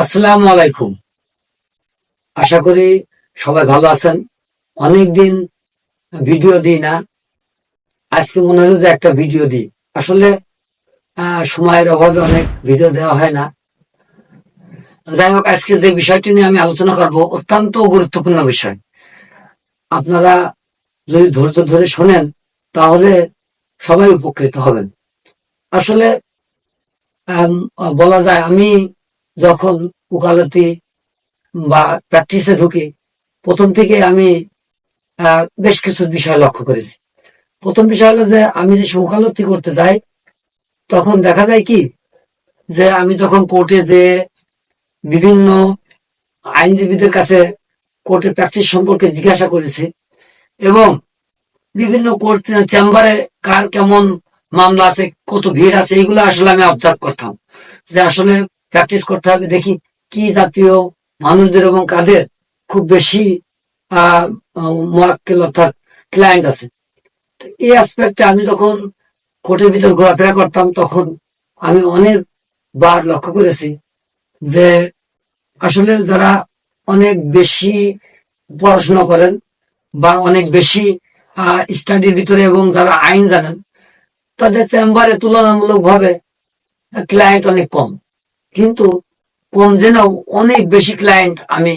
আসসালামু আলাইকুম আশা করি সবাই ভালো আছেন। অনেকদিন ভিডিও দিই না। আজকে মনে হলো যে একটা ভিডিও দিই। আসলে সময়ের অভাবে অনেক ভিডিও দেওয়া হয় না। যাই হোক, আজকে যে বিষয়টি নিয়ে আমি আলোচনা করব, অত্যন্ত গুরুত্বপূর্ণ বিষয়। আপনারা যদি ধৈর্য ধরে শোনেন, তাহলে সবাই উপকৃত হবেন। আসলে বলা যায় আমি যখন উকালতি বা প্র্যাকটিসে ঢুকি, প্রথম থেকে আমি বেশ কিছু বিষয় লক্ষ্য করেছি। প্রথম বিষয় হলো যে, আমি যে উকালতি করতে যাই, তখন দেখা যায় কি, যে আমি যখন কোর্টে যে বিভিন্ন আইনজীবীদের কাছে কোর্টের প্র্যাকটিস সম্পর্কে জিজ্ঞাসা করেছি এবং বিভিন্ন কোর্ট চেম্বারে কার কেমন মামলা আছে, কত ভিড় আছে, এগুলো আসলে আমি অবজার্ভ করতাম। যে আসলে প্র্যাকটিস করতে হবে। দেখি কি জাতীয় মানুষদের এবং কাদের খুব বেশি মোয়াক্কেল অর্থাৎ ক্লায়েন্ট আছে। এই অ্যাসপেক্টে আমি যখন কোর্টের ভিতর ঘোরাফেরা করতাম, তখন আমি অনেক বার লক্ষ্য করেছি যে আসলে যারা অনেক বেশি পড়াশোনা করেন বা অনেক বেশি স্টাডির ভিতরে এবং যারা আইন জানেন, তাদের চেম্বারে তুলনামূলক ভাবে ক্লায়েন্ট অনেক কম। কিন্তু কোন যেন অনেক বেশি ক্লায়েন্ট আমি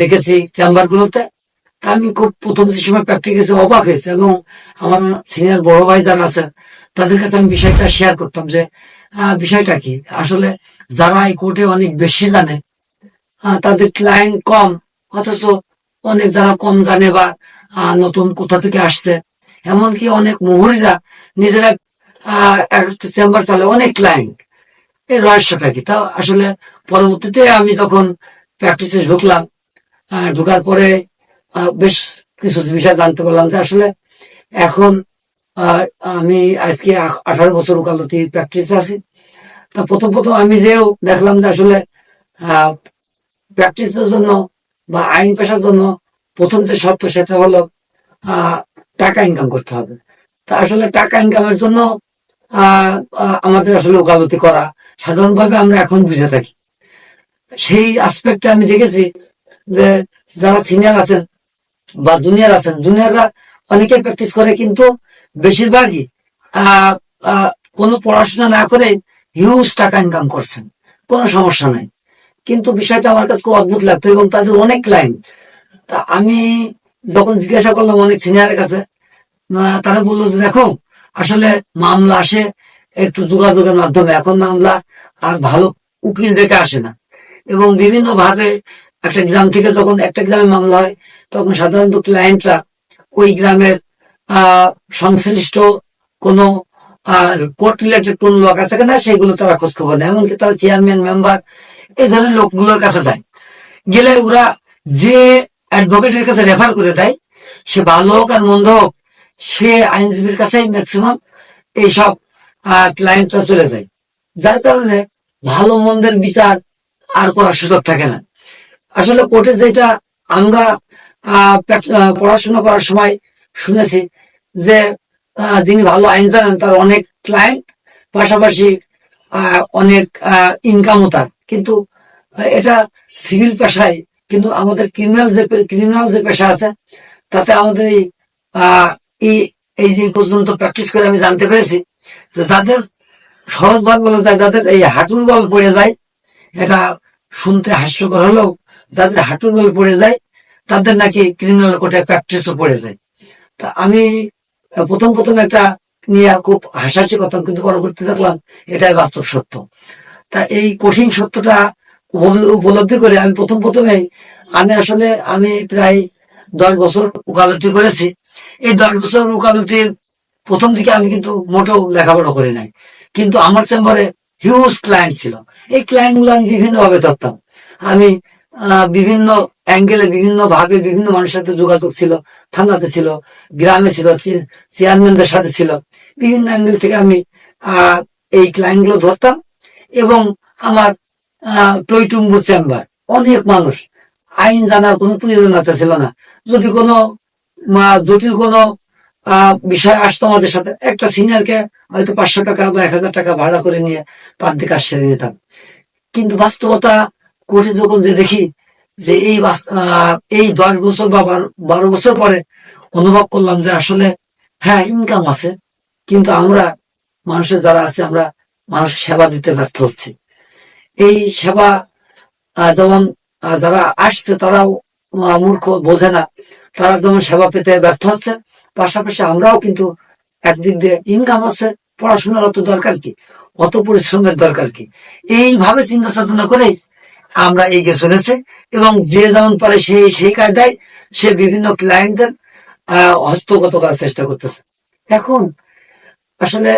দেখেছি চেম্বার গুলোতে। আমি খুব প্রথম যে সময় প্র্যাকটিক্যাসে অবাক হয়েছে এবং আমার সিনিয়র বড় ভাই যারা আছেন, তাদের কাছে আমি বিষয়টা শেয়ার করতাম যে বিষয়টা কি? আসলে যারা এই কোর্টে অনেক বেশি জানে তাদের ক্লায়েন্ট কম, অথচ অনেক যারা কম জানে বা নতুন কোথা থেকে আসছে। এমনকি অনেক মুহুরিরা নিজেরা চেম্বার চালে অনেক ক্লায়েন্ট এই রহস্যটা কি? তা আসলে পরবর্তীতে আমি তখন প্র্যাকটিসে ঢুকলাম। ঢুকার পরে বেশ কিছু বিষয় জানতে পারলাম যে আসলে এখন আমি আজকে আঠারো বছর ওকালতি প্র্যাকটিসে আছি। তা প্রথম প্রথম আমি যেও দেখলাম যে আসলে প্র্যাকটিসের জন্য বা আইন পেশার জন্য প্রথম যে শর্ত সেটা হলো টাকা ইনকাম করতে হবে। তা আসলে টাকা ইনকামের জন্য আমাদের আসলে ওকালতি করা। সাধারণভাবে আমরা এখন বুঝে থাকি। সেই আসপেক্টে আমি দেখেছি যে যারা সিনিয়র আছেন বা জুনিয়র আছেন জুনিয়ররা অনেকে প্র্যাকটিস করে কিন্তু বেশিরভাগই কোনো পড়াশোনা না করে হিউজ টাকা ইনকাম করছেন। কোনো সমস্যা নাই। কিন্তু বিষয়টা আমার কাছে খুব অদ্ভুত লাগতো এবং তাদের অনেক ক্লায়েন্ট তা আমি যখন জিজ্ঞাসা করলাম অনেক সিনিয়রের কাছে তারা বলল যে, দেখো আসলে মামলা আসে, একটু যোগাযোগের মাধ্যমে। এখন মামলা আর ভালো উকিল দেখে আসে না। এবং বিভিন্ন ভাবে একটা গ্রাম থেকে যখন একটা গ্রামে মামলা হয়, তখন সাধারণত ক্লায়েন্টরা ওই গ্রামের সংশ্লিষ্ট কোনো কোর্ট রিলেটেড কোন লোক আছে কিনা, সেগুলো তারা খোঁজ খবর নেয়। এমনকি তারা চেয়ারম্যান মেম্বার এই ধরনের লোকগুলোর কাছে যায়। গেলে ওরা যে অ্যাডভোকেটের কাছে রেফার করে দেয়, সে ভালো হোক আর মন্দ হোক সে আইনজীবীর কাছেই ম্যাক্সিমাম এইসব ক্লায়েন্টরা চলে যায়। যার কারণে ভালো মন্দের বিচার আর করার সুযোগ থাকে না। আসলে কোর্টে যেটা আমরা পড়াশোনা করার সময় শুনেছি যে যিনি ভালো আইন জানেন তার অনেক ক্লায়েন্ট পাশাপাশি অনেক ইনকামও তার। কিন্তু এটা সিভিল পেশায়, কিন্তু আমাদের ক্রিমিনাল যে ক্রিমিনাল যে পেশা আছে, তাতে আমাদের এই এই এই যে পর্যন্ত প্র্যাকটিস করে আমি জানতে পেরেছি যে যাদের সহজ ভাগ বলা যায়, যাদের এই হাঁটুর বল পড়ে যায়, এটা শুনতে হাস্যকর হলেও যাদের হাঁটুর বল পড়ে যায়, তাদের নাকি ক্রিমিনাল কোর্টে প্র্যাকটিসও পড়ে যায়। তা আমি প্রথম প্রথম একটা নিয়ে খুব হাসাহাসি করতাম, কিন্তু পরবর্তী দেখলাম এটাই বাস্তব সত্য। তা এই কঠিন সত্যটা উপলব্ধি করে আমি প্রথম প্রথমেই আমি আসলে, আমি প্রায় দশ বছর উকালতি করেছি। এই দশ বছর উকালতির প্রথম দিকে আমি কিন্তু মোটেও লেখাপড়া করি নাই। কিন্তু আমার চেম্বারে হিউজ ক্লায়েন্ট ছিল। এই ক্লায়েন্টগুলো আমি বিভিন্ন ভাবে ধরতাম। আমি বিভিন্ন অ্যাঙ্গেলে বিভিন্ন ভাবে বিভিন্ন মানুষের সাথে যোগাযোগ ছিল, থানাতে ছিল, গ্রামে ছিল চেয়ারম্যানদের সাথে ছিল। বিভিন্ন অ্যাঙ্গেল থেকে আমি এই ক্লায়েন্টগুলো ধরতাম এবং আমার টইটুম্বু চেম্বার, অনেক মানুষ। আইন জানার কোনো প্রয়োজনীয়তা ছিল না। যদি কোনো জটিল কোনো বিষয় আসতো আমাদের সাথে। একটা সিনিয়রকে হয়তো পাঁচশো টাকা বা এক হাজার টাকা ভাড়া করে নিয়ে তার দিকে সেরে নিতাম কিন্তু বাস্তবতা কোর্টে যখন যে দেখি যে এই এই দশ বছর বা বারো- বছর পরে অনুভব করলাম যে আসলে হ্যাঁ ইনকাম আছে, কিন্তু আমরা মানুষের যারা আছে আমরা মানুষ সেবা দিতে ব্যর্থ হচ্ছি। এই সেবা যেমন যারা আসছে তারাও মূর্খ, বোঝে না। তারা যেমন সেবা পেতে ব্যর্থ হচ্ছে। পাশাপাশি আমরাও কিন্তু একদিক দিয়ে ইনকাম আছে পড়াশোনার অত দরকার কি? অত পরিশ্রমের দরকার কি? এইভাবে চিন্তা চেতনা করে আমরা এগিয়ে চলেছে এবং যে যেমন পারে সেই সেই কায়দায় সে বিভিন্ন ক্লায়েন্টদের হস্তগত করার চেষ্টা করতেছে। এখন আসলে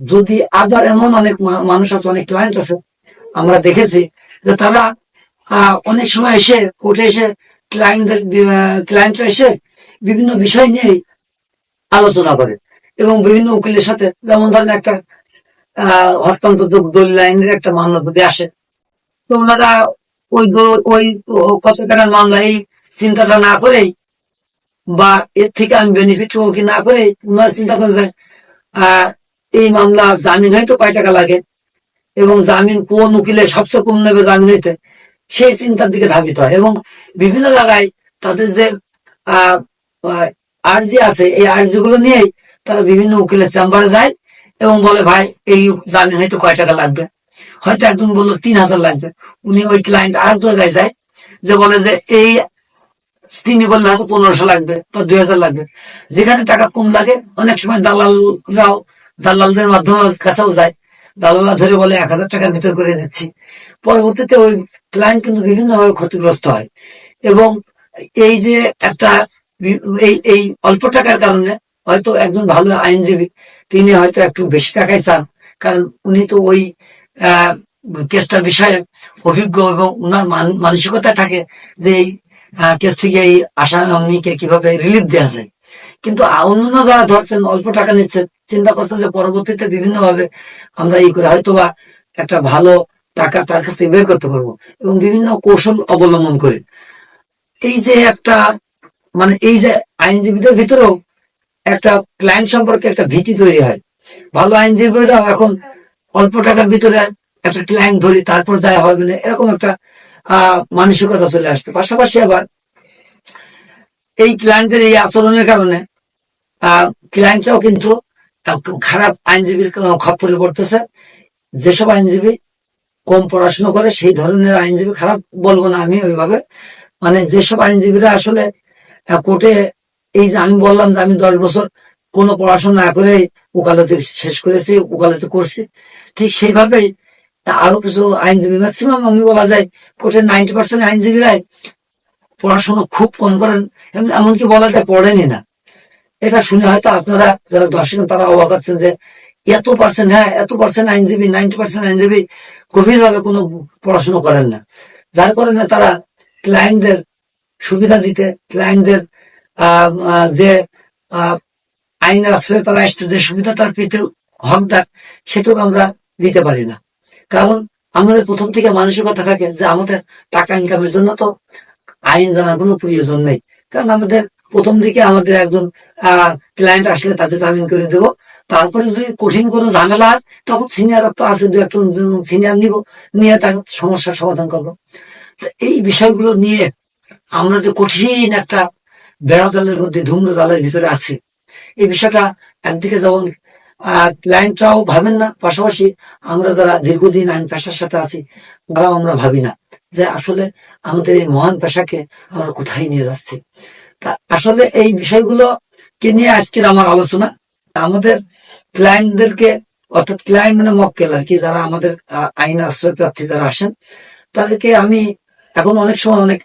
যদি আবার এমন অনেক মানুষ আছে, অনেক ক্লায়েন্ট আছে, আমরা দেখেছি যে তারা অনেক সময় এসে কোর্টে এসে ক্লায়েন্টদের ক্লায়েন্টরা এসে বিভিন্ন বিষয় নিয়ে আলোচনা করে এবং বিভিন্ন উকিলের সাথে যেমন ধরেন একটা হস্তান্তর দলিল আইনের একটা মামলা যদি আসে, তো ওনারা ওই ওই কত টাকার মামলা এই চিন্তাটা না করেই বা এর থেকে আমি বেনিফিট পাবো কি না করে ওনারা চিন্তা করে যায় এই মামলা জামিন হয়তো কয় টাকা লাগে এবং জামিন কোন উকিলে সবচেয়ে কম নেবে জামিন হইতে? সেই চিন্তার দিকে ধাবিত হয়। এবং বিভিন্ন জায়গায় তাদের যে আর্জি আছে, এই আর্জিগুলো নিয়েই তারা বিভিন্ন উকিলের চেম্বারে যায় এবং বলে, ভাই, এই জামিন হয়তো কয় টাকা লাগবে? হয়তো একজন বলল, তিন হাজার লাগবে। উনি ওই ক্লায়েন্ট আর জায়গায় যায়, যে বলে যে, এই তিনি বললে হয়তো পনেরোশো লাগবে বা দুই হাজার লাগবে। যেখানে টাকা কম লাগে, অনেক সময় দালালরাও, দালালদের মাধ্যমে কাছেও যায়। দালালরা ধরে বলে এক হাজার টাকার ভিতর করে দিচ্ছি। পরবর্তীতে ওই ক্লায়েন্ট কিন্তু বিভিন্নভাবে ক্ষতিগ্রস্ত হয়। এবং এই যে একটা এই এই অল্প টাকার কারণে হয়তো একজন ভালো আইনজীবী, তিনি হয়তো একটু বেশি টাকায় চান। কারণ উনি তো ওই কেসটার বিষয়ে অভিজ্ঞ এবং ওনার মান- মানসিকতা থাকে যে এই কেস থেকে এই আসামিকে কীভাবে রিলিফ দেওয়া যায়। কিন্তু অন্যান্য যারা ধরছেন, অল্প টাকা নিচ্ছেন চিন্তা করছেন যে পরবর্তীতে বিভিন্ন ভাবে আমরা এই করে হয়তো বা একটা ভালো টাকা তার কাছ থেকে বের করতে পারব এবং বিভিন্ন কৌশল অবলম্বন করে। এই যে একটা মানে এই যে আইনজীবীদের ভিতরেও একটা ক্লায়েন্ট সম্পর্কে একটা ভীতি তৈরি হয়। ভালো আইনজীবীরা এখন অল্প টাকার ভিতরে একটা ক্লায়েন্ট ধরি, তারপর যায় হবে না এরকম একটা মানসিকতা চলে আসছে। পাশাপাশি আবার এই ক্লায়েন্টের এই আচরণের কারণে ক্লায়েন্টরাও কিন্তু খারাপ আইনজীবীর খপ্পরে পড়তেছে যেসব আইনজীবী কম পড়াশোনা করে, সেই ধরনের আইনজীবী খারাপ বলব না আমি ওইভাবে। মানে যেসব আইনজীবীরা আসলে কোর্টে এই যে আমি বললাম যে আমি দশ বছর কোনো পড়াশোনা না করে উকালতি শেষ করেছি উকালতি করছি, ঠিক সেইভাবেই আরও কিছু আইনজীবী ম্যাক্সিমাম আমি বলা যায় কোর্টের নাইনটি পার্সেন্ট আইনজীবীরাই পড়াশোনা খুব কম করেন, এমন- এমনকি বলা যায় পড়েনি না। এটা শুনে হয়তো আপনারা যারা দর্শক তারা অবাক হচ্ছেন যে এত পার্সেন্ট হ্যাঁ এত পার্সেন্ট আইনজীবী নাইনটি পার্সেন্ট আইনজীবী গভীরভাবে কোনো পড়াশোনা করেন না। যার কারণে তারা ক্লায়েন্টদের সুবিধা দিতে ক্লায়েন্টদের যে আহ, আইনের আশ্রয়ে তারা আসছে যে সুবিধা তার পেতে হকদার সেটুকু আমরা দিতে পারি না। কারণ আমাদের প্রথম থেকে মানসিকতা থাকে যে আমাদের টাকা ইনকামের জন্য তো আইন জানার কোনো প্রয়োজন নেই। কারণ আমাদের প্রথম দিকে আমাদের একজন ক্লায়েন্ট আসলে তাদের জামিন করে দেব। তারপরে যদি কঠিন কোনো ঝামেলা হয়, তখন সিনিয়র তো আছে, দু একজন সিনিয়র নিব, নিয়ে তার সমস্যার সমাধান করব। এই বিষয়গুলো নিয়ে আমরা যে কঠিন একটা বেড়া জালের মধ্যে ধূম্র জালের ভিতরে আছি, এই বিষয়টা একদিকে যেমন ক্লায়েন্টরাও ভাবেন না, পাশাপাশি আমরা যারা দীর্ঘদিন আইন পেশার সাথে আছি তারাও আমরা ভাবি না যে আসলে আমাদের এই মহান পেশাকে আমরা কোথায় নিয়ে যাচ্ছি। আসলে এই বিষয়গুলো কে নিয়ে আজকের আমার আলোচনা? আমাদের ক্লায়েন্টদেরকে অর্থাৎ ক্লায়েন্ট মানে মক্কেল আর কি, যারা আমাদের আইন আশ্রয় প্রার্থী যারা আসেন, তাদেরকে আমি এখন অনেক সময় অনেক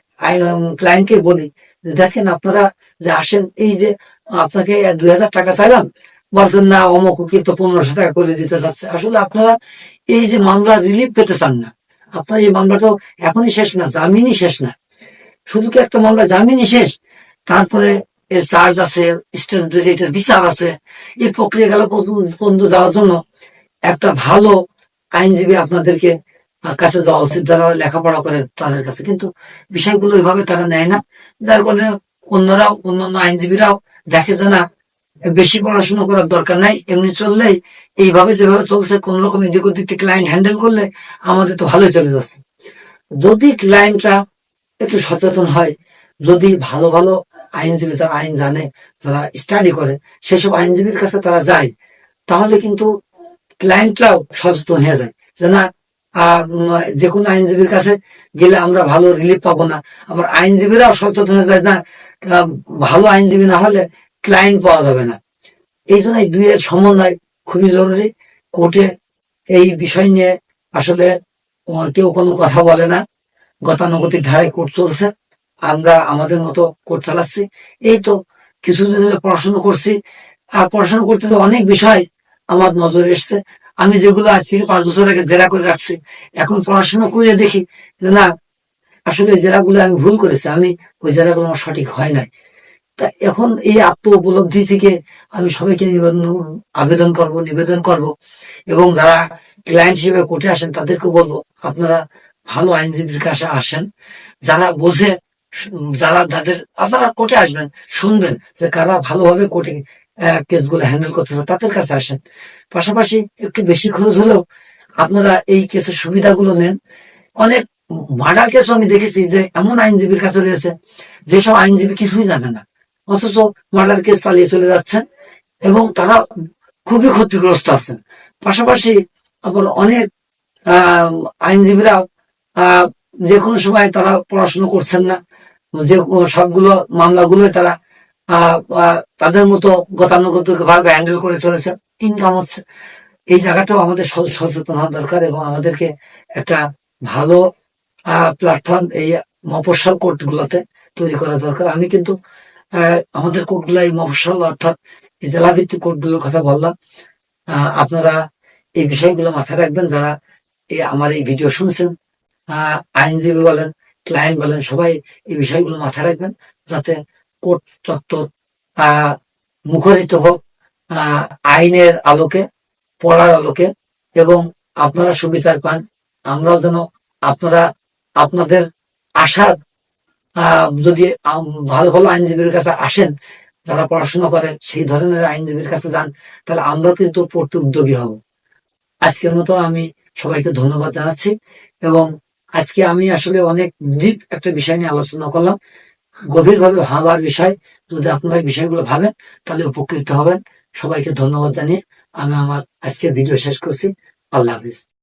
ক্লায়েন্টকে বলি যে, দেখেন আপনারা যে আসেন, এই যে আপনাকে দুই হাজার টাকা চাইলাম, বলছেন, না, অমুক উকিল তো পনেরোশো টাকা করে দিতে চাচ্ছে। আসলে আপনারা এই যে মামলা রিলিফ পেতে চান না। আপনার এই মামলাটা এখনই শেষ না, জামিনই শেষ না। শুধু কি একটা মামলা জামিনই শেষ? তারপরে এর চার্জ আছে স্টেট এটার বিচার আছে। এই প্রক্রিয়া গেল পর্যন্ত যাওয়ার জন্য একটা ভালো আইনজীবী আপনাদেরকে কাছে যাওয়া উচিত, যারা লেখাপড়া করে তাদের কাছে। কিন্তু বিষয়গুলো ওইভাবে তারা নেয় না। যার ফলে অন্যরাও, অন্যান্য আইনজীবীরাও দেখে যে না, বেশি পড়াশোনা করার দরকার নাই, এমনি চললেই এইভাবে যেভাবে চলছে, কোন রকম এদিক ওদিক ক্লায়েন্ট হ্যান্ডেল করলে আমাদের তো ভালোই চলে যাচ্ছে। যদি ক্লায়েন্টরা একটু সচেতন হয়, যদি ভালো ভালো আইনজীবী তারা আইন জানে, তারা স্টাডি করে, সেসব আইনজীবীর কাছে তারা যায়। তাহলে কিন্তু ক্লায়েন্টরাও সচেতন হয়ে যায় যে না যে কোনো আইনজীবীর কাছে গেলে আমরা ভালো রিলিফ পাবো না। আবার আইনজীবীরাও সচেতন হয়ে যায় না ভালো আইনজীবী না হলে ক্লায়েন্ট পাওয়া যাবে না। এই জন্য এই দুইয়ের সমন্বয় খুবই জরুরি। কোর্টে এই বিষয় নিয়ে আসলে কেউ কোনো কথা বলে না। গতানুগতিক ধারায় কোর্ট চলছে। আমরা আমাদের মতো কোর্ট চালাচ্ছি। এই তো কিছুদিন ধরে পড়াশোনা করছি। আর পড়াশোনা করতে তো অনেক বিষয় আমার নজরে এসছে। আমি যেগুলো আজ থেকে পাঁচ বছর আগে জেরা করে রাখছি, এখন পড়াশোনা করে দেখি যে না, আসলে জেরাগুলো আমি ভুল করেছি, আমি ওই জেরাগুলো আমার সঠিক হয় নাই। তা এখন এই আত্ম উপলব্ধি থেকে আমি সবাইকে নিবেদন, আবেদন করব, নিবেদন করব। এবং যারা ক্লায়েন্ট হিসেবে কোর্টে আসেন তাদেরকে বলব, আপনারা ভালো আইনজীবীর কাছে আসেন। যারা বোঝে যারা যাদের আপনারা কোর্টে আসবেন শুনবেন যে কারা ভালোভাবে কোর্টে কেসগুলো হ্যান্ডেল করতেছে তাদের কাছে আসেন। পাশাপাশি একটু বেশি খরচ হলেও আপনারা এই কেসের সুবিধাগুলো নেন। অনেক মার্ডার কেসও আমি দেখেছি যে এমন আইনজীবীর কাছে রয়েছে যেসব আইনজীবী কিছুই জানে না অথচ মার্ডার কেস চালিয়ে চলে যাচ্ছেন এবং তারা খুবই ক্ষতিগ্রস্ত আছেন। পাশাপাশি আবার অনেক আহ, আইনজীবীরা যে কোনো সময় তারা পড়াশোনা করছেন না, যে সবগুলো মামলাগুলো তারা তাদের মতো গতানুগতিক ভাবে হ্যান্ডেল করে চলেছে ইনকাম হচ্ছে, এই জায়গাটাও আমাদের সচেতন হওয়া দরকার এবং আমাদেরকে একটা ভালো প্ল্যাটফর্ম এই মফস্বল কোর্ট গুলোতে তৈরি করা দরকার। আমি কিন্তু আমাদের কোর্টগুলো, এই মফস্বল অর্থাৎ এই জেলাভিত্তিক কোর্টগুলোর কথা বললাম। আপনারা এই বিষয়গুলো মাথায় রাখবেন, যারা আমার এই ভিডিও শুনছেন। আইনজীবী বলেন ক্লায়েন্ট বলেন, সবাই এই বিষয়গুলো মাথায় রাখবেন যাতে কোর্ট চত্বর মুখরিত হোক আইনের আলোকে, পড়ার আলোকে এবং আপনারা সুবিচার পান, আমরাও যেন আপনারা, আপনাদের আশার যদি ভালো ভালো আইনজীবীর কাছে আসেন, যারা পড়াশোনা করেন সেই ধরনের আইনজীবীর কাছে যান, তাহলে আমরা কিন্তু পড়তে উদ্যোগী হব। আজকের মতো আমি সবাইকে ধন্যবাদ জানাচ্ছি এবং আজকে আমি আসলে অনেক ডিপ একটা বিষয় নিয়ে আলোচনা করলাম। গভীরভাবে ভাবার বিষয়। যদি আপনারা বিষয়গুলো ভাবেন, তাহলে উপকৃত হবেন। সবাইকে ধন্যবাদ জানিয়ে আমি আমার আজকে ভিডিও শেষ করছি। আল্লাহ হাফিজ।